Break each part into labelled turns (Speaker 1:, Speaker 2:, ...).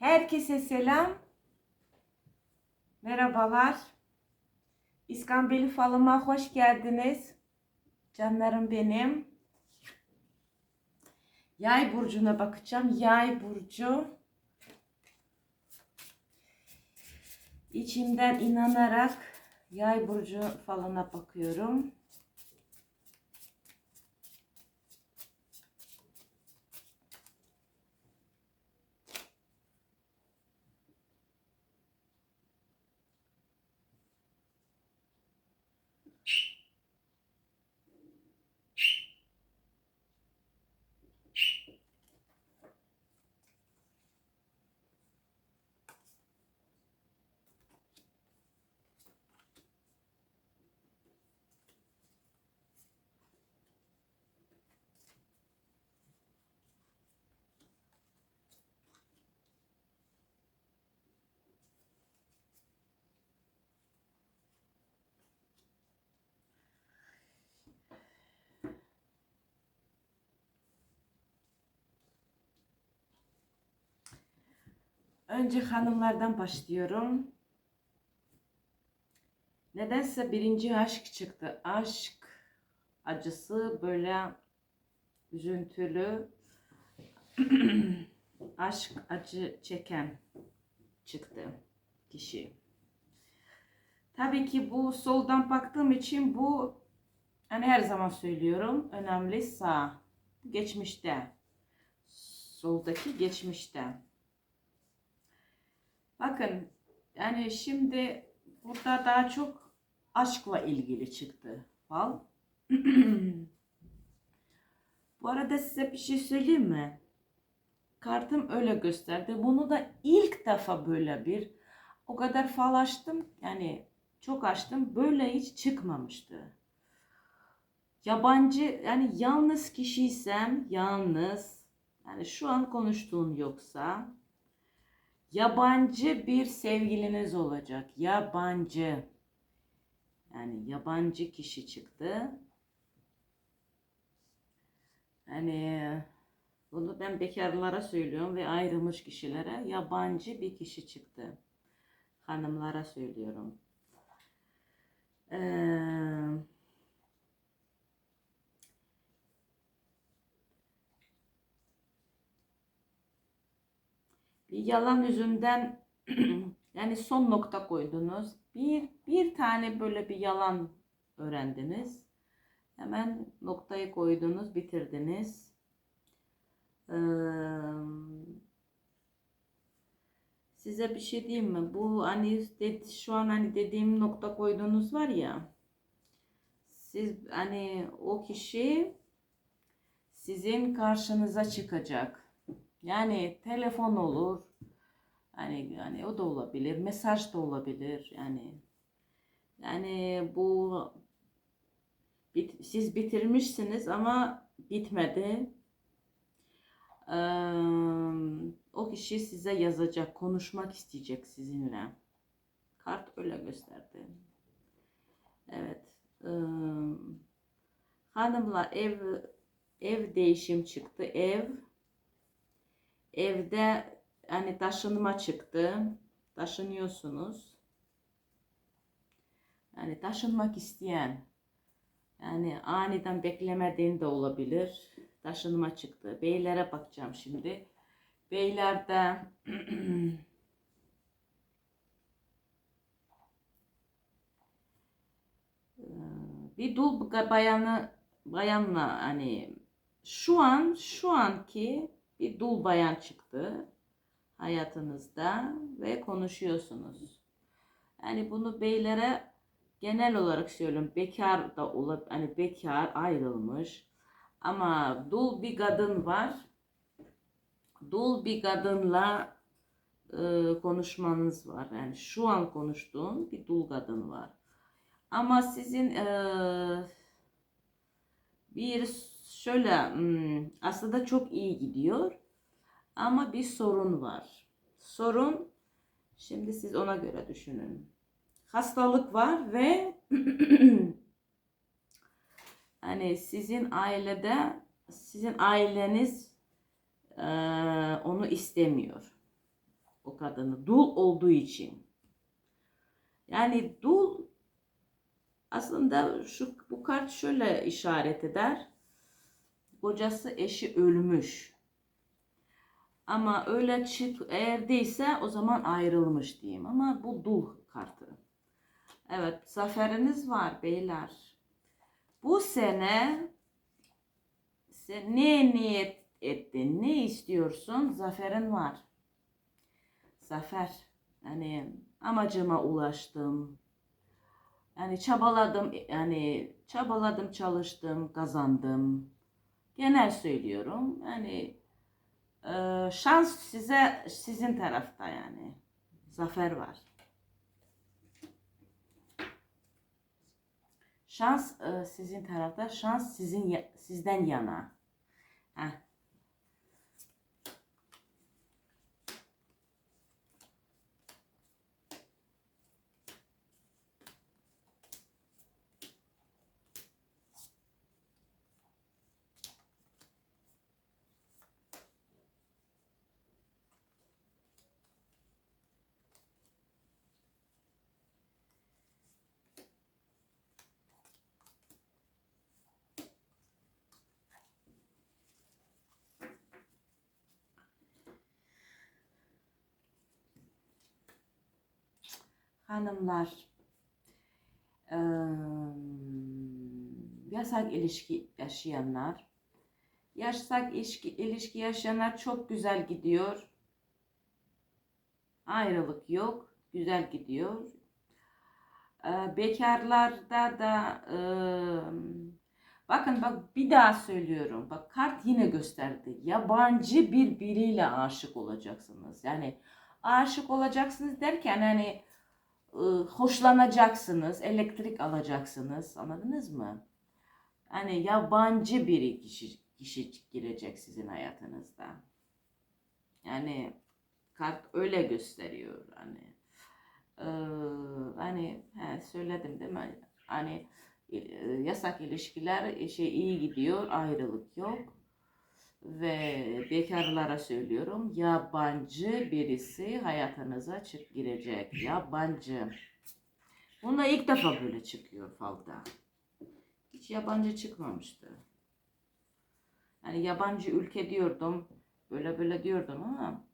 Speaker 1: Herkese selam. Merhabalar. İskambeli falıma hoş geldiniz. Canlarım benim. Yay burcuna bakacağım. Yay burcu. İçimden inanarak yay burcu falına bakıyorum. Önce hanımlardan başlıyorum. Nedense birinci aşk çıktı. Aşk acısı böyle üzüntülü aşk acı çeken çıktı kişi. Tabii ki bu soldan baktığım için bu hani her zaman söylüyorum önemli sağ geçmişte soldaki geçmişte. Bakın yani şimdi burada daha çok aşkla ilgili çıktı fal. Bu arada size bir şey söyleyeyim mi? Kartım öyle gösterdi. Bunu da ilk defa böyle bir o kadar fal açtım yani çok açtım böyle hiç çıkmamıştı. Yabancı yani yalnız kişiysen yalnız yani şu an konuştuğun yoksa yabancı bir sevgiliniz olacak. Yabancı. Yani yabancı kişi çıktı. Hani bunu ben bekarlara söylüyorum ve ayrılmış kişilere yabancı bir kişi çıktı. Hanımlara söylüyorum. Ee, yalan yüzünden yani son nokta koydunuz. Bir bir tane böyle bir yalan öğrendiniz. Hemen noktayı koydunuz, bitirdiniz. Ee, size bir şey diyeyim mi? Bu hani şu an hani dediğim nokta koyduğunuz var ya. Siz hani o kişi sizin karşınıza çıkacak. Yani telefon olur. Hani yani o da olabilir, mesaj da olabilir. Yani yani bu bit- siz bitirmişsiniz ama bitmedi. Eee, o kişi size yazacak, konuşmak isteyecek sizinle. Kart öyle gösterdi. Evet. eee, hanımla ev ev değişim çıktı. Ev evde hani taşınma çıktı. Taşınıyorsunuz. Yani taşınmak isteyen yani aniden beklemediğin de olabilir. Taşınma çıktı. Beylere bakacağım şimdi. Beylerde bir dul bayanı bayanla hani şu an şu anki bir dul bayan çıktı hayatınızda ve konuşuyorsunuz. Yani bunu beylere genel olarak söylüyorum. Bekar da olabilir. Hani bekar ayrılmış. Ama dul bir kadın var. Dul bir kadınla e, konuşmanız var. Yani şu an konuştuğum bir dul kadın var. Ama sizin e, bir şöyle hmm, aslında çok iyi gidiyor. Ama bir sorun var. Sorun şimdi siz ona göre düşünün. Hastalık var ve hani sizin ailede sizin aileniz eee, onu istemiyor. o kadını dul olduğu için. Yani dul aslında şu bu kart şöyle işaret eder. Kocası eşi ölmüş. Ama öyle çık eğer değilse o zaman ayrılmış diyeyim. Ama bu dul kartı. Evet zaferiniz var beyler. Bu sene sen ne niyet ettin? Ne istiyorsun? Zaferin var. Zafer. Yani amacıma ulaştım. Yani çabaladım, yani çabaladım, çalıştım, kazandım. Genel söylüyorum. Yani e, şans size sizin tarafta yani. Zafer var. Şans e, sizin tarafta, şans sizin sizden yana. Heh. Hanımlar, yasak ilişki yaşayanlar, yasak ilişki, ilişki yaşayanlar çok güzel gidiyor. Ayrılık yok, güzel gidiyor. Bekarlarda da bakın bak bir daha söylüyorum. Bak kart yine gösterdi. Yabancı bir biriyle aşık olacaksınız. Yani aşık olacaksınız derken hani hoşlanacaksınız, elektrik alacaksınız. Anladınız mı? Hani yabancı bir kişi, kişi girecek sizin hayatınızda. Yani kart öyle gösteriyor hani. Ee, hani he, söyledim değil mi? Hani e, yasak ilişkiler şey iyi gidiyor, ayrılık yok. Ve bekarlara söylüyorum yabancı birisi hayatınıza çık girecek. Yabancı. Bunda ilk defa böyle çıkıyor falda. Hiç yabancı çıkmamıştı. Yani yabancı ülke diyordum. Böyle böyle diyordum ama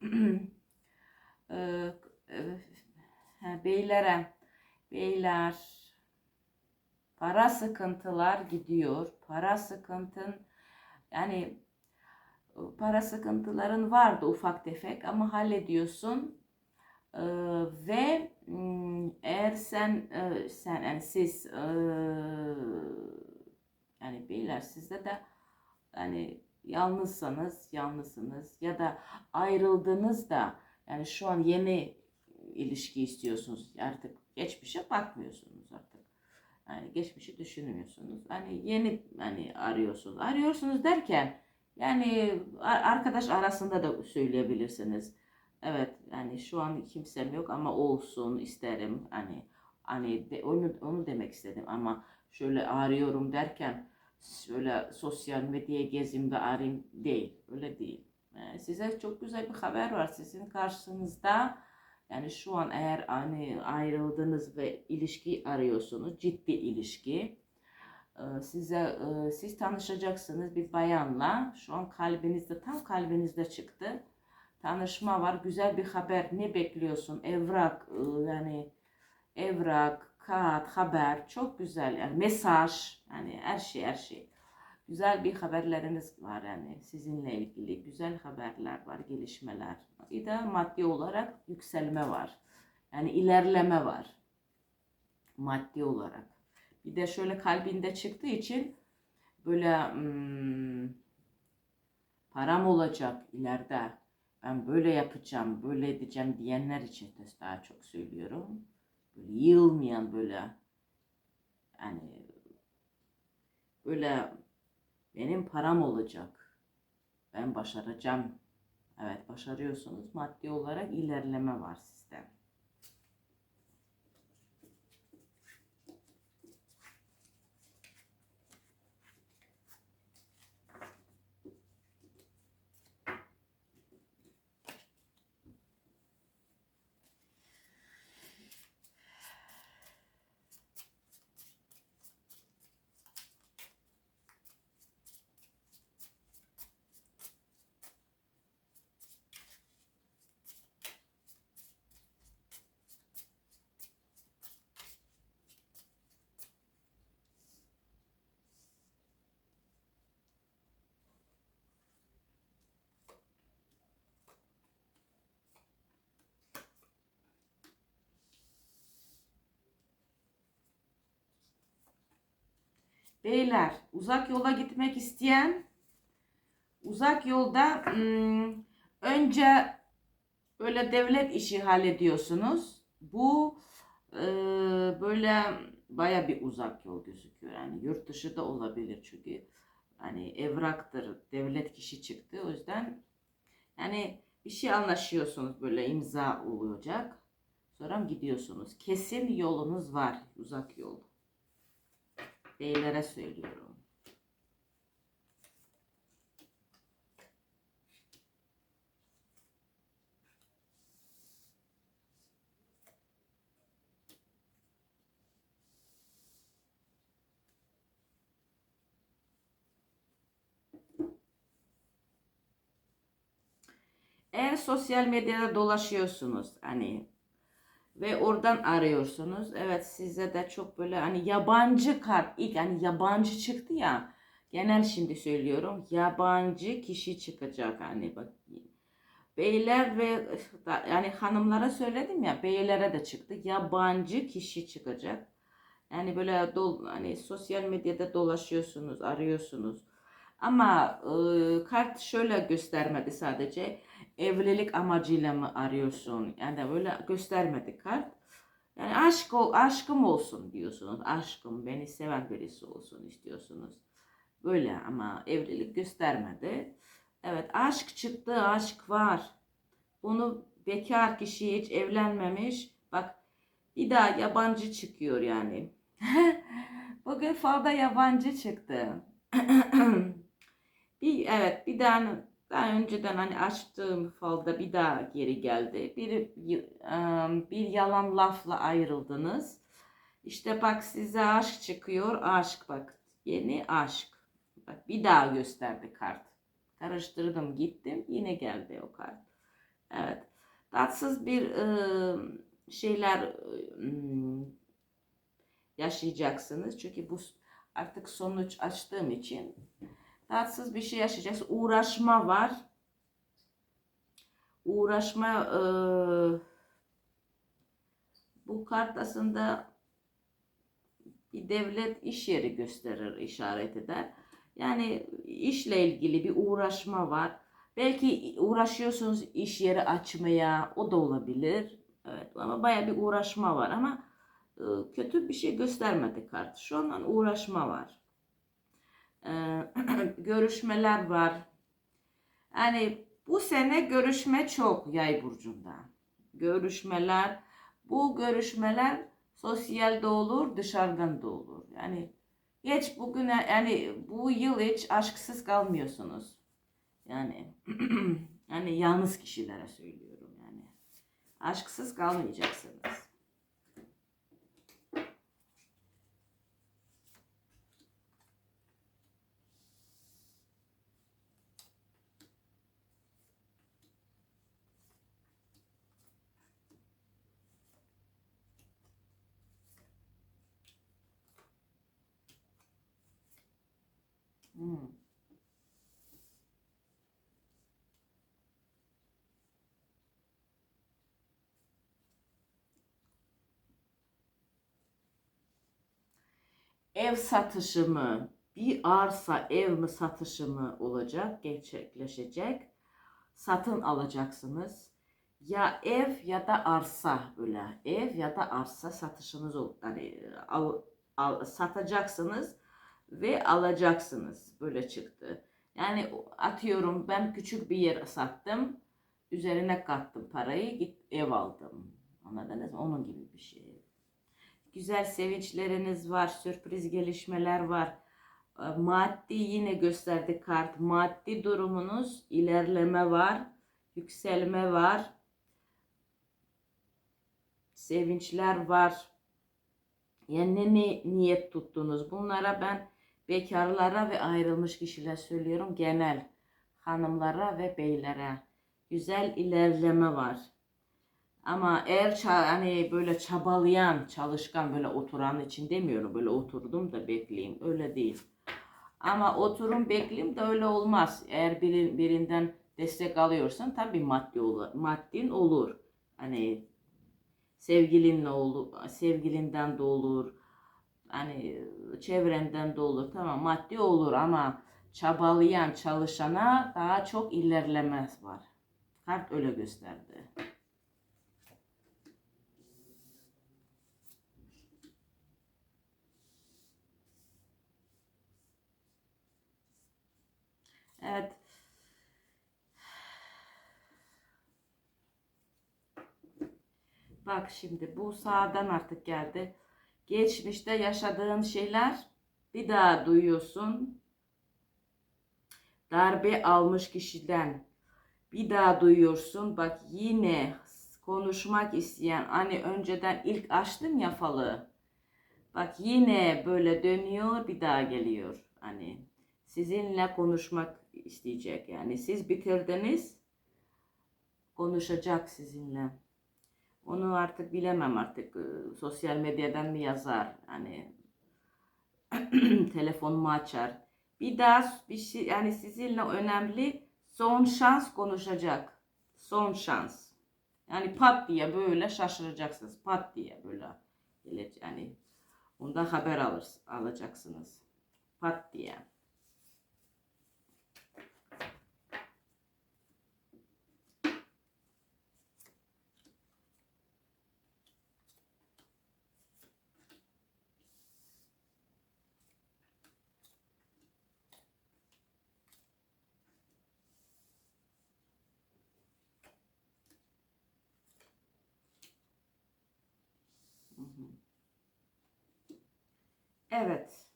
Speaker 1: e, ha, beylere beyler para sıkıntılar gidiyor. Para sıkıntın yani e, para sıkıntıların vardı ufak tefek ama hallediyorsun. Ee, ve mm, eğer sen e, sen yani siz e, yani beyler sizde de yani yalnızsanız yalnızsınız ya da ayrıldınız da yani şu an yeni ilişki istiyorsunuz artık geçmişe bakmıyorsunuz. Yani geçmişi düşünmüyorsunuz. Hani yeni hani arıyorsunuz. Arıyorsunuz derken yani ar- arkadaş arasında da söyleyebilirsiniz. Evet yani şu an kimsem yok ama olsun isterim. Hani hani onu onu demek istedim ama şöyle arıyorum derken şöyle sosyal medyaya gezeyim de arayayım değil. Öyle değil. Ee, size çok güzel bir haber var. Sizin karşınızda yani şu an eğer hani ayrıldınız ve ilişki arıyorsunuz, ciddi ilişki. e, Size e, siz tanışacaksınız bir bayanla. Şu an kalbinizde tam kalbinizde çıktı. Tanışma var, güzel bir haber. Ne bekliyorsun? Evrak e, yani evrak, kağıt, haber çok güzel. Yani mesaj, yani her şey her şey. Güzel bir haberleriniz var yani sizinle ilgili güzel haberler var, gelişmeler. Bir de maddi olarak yükselme var. Yani ilerleme var. Maddi olarak. Bir de şöyle kalbinde çıktığı için böyle hmm, param olacak ileride. Ben böyle yapacağım, böyle edeceğim diyenler için de daha çok söylüyorum. Böyle yığılmayan böyle yani böyle benim param olacak. Ben başaracağım. Evet başarıyorsunuz. Maddi olarak ilerleme var sizde. Beyler uzak yola gitmek isteyen uzak yolda hmm, önce böyle devlet işi hallediyorsunuz. Bu e, böyle baya bir uzak yol gözüküyor. Yani yurt dışı da olabilir çünkü hani evraktır devlet kişi çıktı. O yüzden yani bir şey anlaşıyorsunuz böyle imza olacak. Sonra gidiyorsunuz. Kesin yolunuz var uzak yol. Beylere söylüyorum. Eğer sosyal medyada dolaşıyorsunuz hani ve oradan arıyorsunuz. Evet size de çok böyle hani yabancı kart ilk hani yabancı çıktı ya. Genel şimdi söylüyorum. Yabancı kişi çıkacak hani bak. Beyler ve yani hanımlara söyledim ya beylere de çıktı. Yabancı kişi çıkacak. Yani böyle dol, hani sosyal medyada dolaşıyorsunuz, arıyorsunuz. Ama e, kart şöyle göstermedi sadece evlilik amacıyla mı arıyorsun? Yani böyle göstermedi kart. Yani aşk ol, aşkım olsun diyorsunuz. Aşkım beni seven birisi olsun istiyorsunuz. Böyle ama evlilik göstermedi. Evet aşk çıktı, aşk var. Bunu bekar kişi hiç evlenmemiş. Bak bir daha yabancı çıkıyor yani. Bugün falda yabancı çıktı. bir evet bir daha daha önceden hani açtığım falda bir daha geri geldi. Bir, bir yalan lafla ayrıldınız. İşte bak size aşk çıkıyor. Aşk bak. Yeni aşk. Bak bir daha gösterdi kart. Karıştırdım gittim. Yine geldi o kart. Evet. Tatsız bir şeyler yaşayacaksınız. Çünkü bu artık sonuç açtığım için tatsız bir şey yaşayacaksın. Uğraşma var. Uğraşma e, bu kart aslında bir devlet iş yeri gösterir, işaret eder. Yani işle ilgili bir uğraşma var. Belki uğraşıyorsunuz iş yeri açmaya, o da olabilir. Evet ama baya bir uğraşma var ama e, kötü bir şey göstermedi kart. Şu an uğraşma var. Ee, görüşmeler var. Yani bu sene görüşme çok yay burcunda. Görüşmeler, bu görüşmeler sosyalde olur, dışarıdan da olur. Yani hiç bugün yani bu yıl hiç aşksız kalmıyorsunuz. Yani yani yalnız kişilere söylüyorum yani. Aşksız kalmayacaksınız. Hmm. Ev satışı mı? Bir arsa ev mi satışı mı olacak, gerçekleşecek? Satın alacaksınız. Ya ev ya da arsa böyle. Ev ya da arsa satışınız olur. Yani al, al, satacaksınız ve alacaksınız. Böyle çıktı. Yani atıyorum ben küçük bir yer sattım. Üzerine kattım parayı git ev aldım. Anladınız mı? Onun gibi bir şey. Güzel sevinçleriniz var. Sürpriz gelişmeler var. Ee, maddi yine gösterdi kart. Maddi durumunuz ilerleme var. Yükselme var. Sevinçler var. Yani ne niyet tuttunuz? Bunlara ben Bekarlara ve ayrılmış kişiler söylüyorum genel hanımlara ve beylere. Güzel ilerleme var. Ama eğer hani böyle çabalayan, çalışkan böyle oturan için demiyorum. Böyle oturdum da bekleyeyim. Öyle değil. Ama oturun bekleyeyim de öyle olmaz. Eğer bir, birinden destek alıyorsan tabii maddi olur. Maddin olur. Hani sevgilinle olur, sevgilinden de olur hani çevrenden de olur tamam maddi olur ama çabalayan çalışana daha çok ilerlemez var. Kart öyle gösterdi. Evet. Bak şimdi bu sağdan artık geldi. Geçmişte yaşadığın şeyler bir daha duyuyorsun. Darbe almış kişiden bir daha duyuyorsun. Bak yine konuşmak isteyen hani önceden ilk açtım ya falı. Bak yine böyle dönüyor bir daha geliyor. Hani sizinle konuşmak isteyecek. Yani siz bitirdiniz konuşacak sizinle. Onu artık bilemem artık e, sosyal medyadan mı yazar hani telefon mu açar. Bir daha bir şey yani sizinle önemli son şans konuşacak. Son şans. Yani pat diye böyle şaşıracaksınız. Pat diye böyle gelecek yani ondan haber alır, alacaksınız. Pat diye. Evet.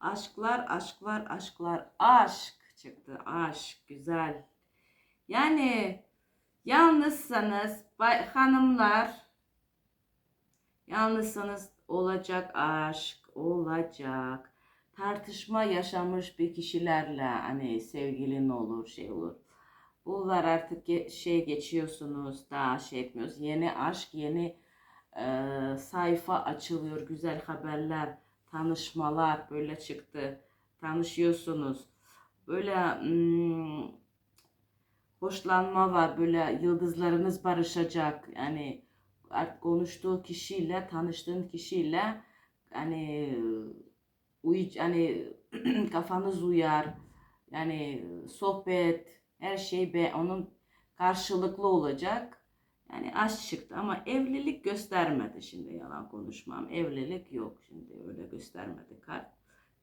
Speaker 1: Aşklar, aşklar, aşklar. Aşk çıktı. Aşk. Güzel. Yani yalnızsanız bay, hanımlar yalnızsanız olacak aşk olacak. Tartışma yaşamış bir kişilerle hani sevgilin olur şey olur. Bunlar artık şey geçiyorsunuz daha şey etmiyoruz. Yeni aşk yeni e, sayfa açılıyor. Güzel haberler tanışmalar böyle çıktı. Tanışıyorsunuz. Böyle hmm, hoşlanma var. Böyle yıldızlarınız barışacak. Yani artık konuştuğu kişiyle, tanıştığın kişiyle hani uy hani kafanız uyar. Yani sohbet, her şey be onun karşılıklı olacak. Yani aşk çıktı ama evlilik göstermedi şimdi yalan konuşmam. Evlilik yok şimdi öyle göstermedi kart.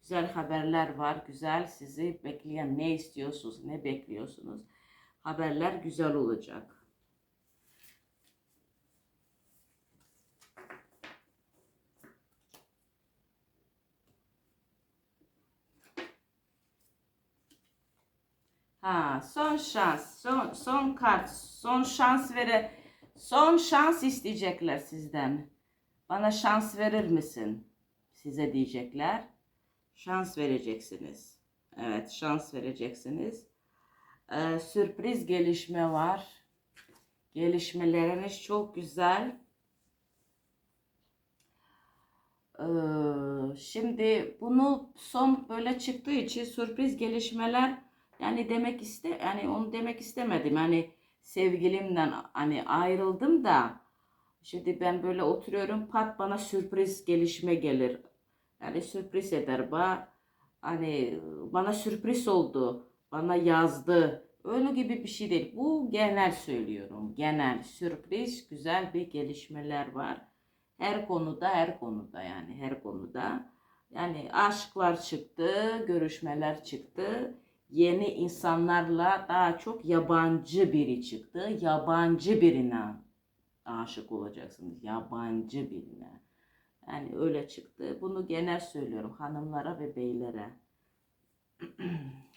Speaker 1: Güzel haberler var. Güzel sizi bekleyen ne istiyorsunuz, ne bekliyorsunuz. Haberler güzel olacak. Ha, son şans, son son kart, son şans vere, son şans isteyecekler sizden. Bana şans verir misin? Size diyecekler. Şans vereceksiniz. Evet, şans vereceksiniz. Ee, sürpriz gelişme var. Gelişmeleriniz çok güzel. Ee, şimdi bunu son böyle çıktığı için sürpriz gelişmeler yani demek iste yani onu demek istemedim. Hani sevgilimden hani ayrıldım da şimdi ben böyle oturuyorum pat bana sürpriz gelişme gelir. Yani sürpriz eder ba hani bana sürpriz oldu. Bana yazdı. Öyle gibi bir şey değil. Bu genel söylüyorum. Genel sürpriz güzel bir gelişmeler var. Her konuda her konuda yani her konuda. Yani aşklar çıktı, görüşmeler çıktı yeni insanlarla daha çok yabancı biri çıktı. Yabancı birine aşık olacaksınız. Yabancı birine. Yani öyle çıktı. Bunu genel söylüyorum hanımlara ve beylere.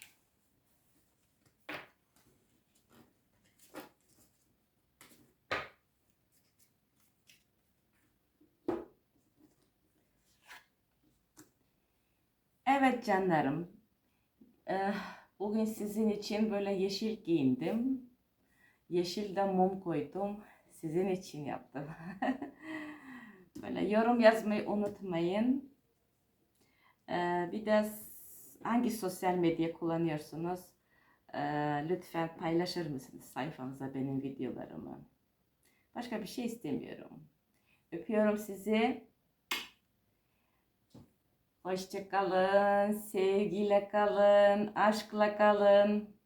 Speaker 1: Evet canlarım. Eh, Bugün sizin için böyle yeşil giyindim. Yeşilde mum koydum. Sizin için yaptım. böyle yorum yazmayı unutmayın. Ee, bir de hangi sosyal medya kullanıyorsunuz? Ee, lütfen paylaşır mısınız sayfanıza benim videolarımı? Başka bir şey istemiyorum. Öpüyorum sizi. Hoşça kalın, sevgiyle kalın, aşkla kalın.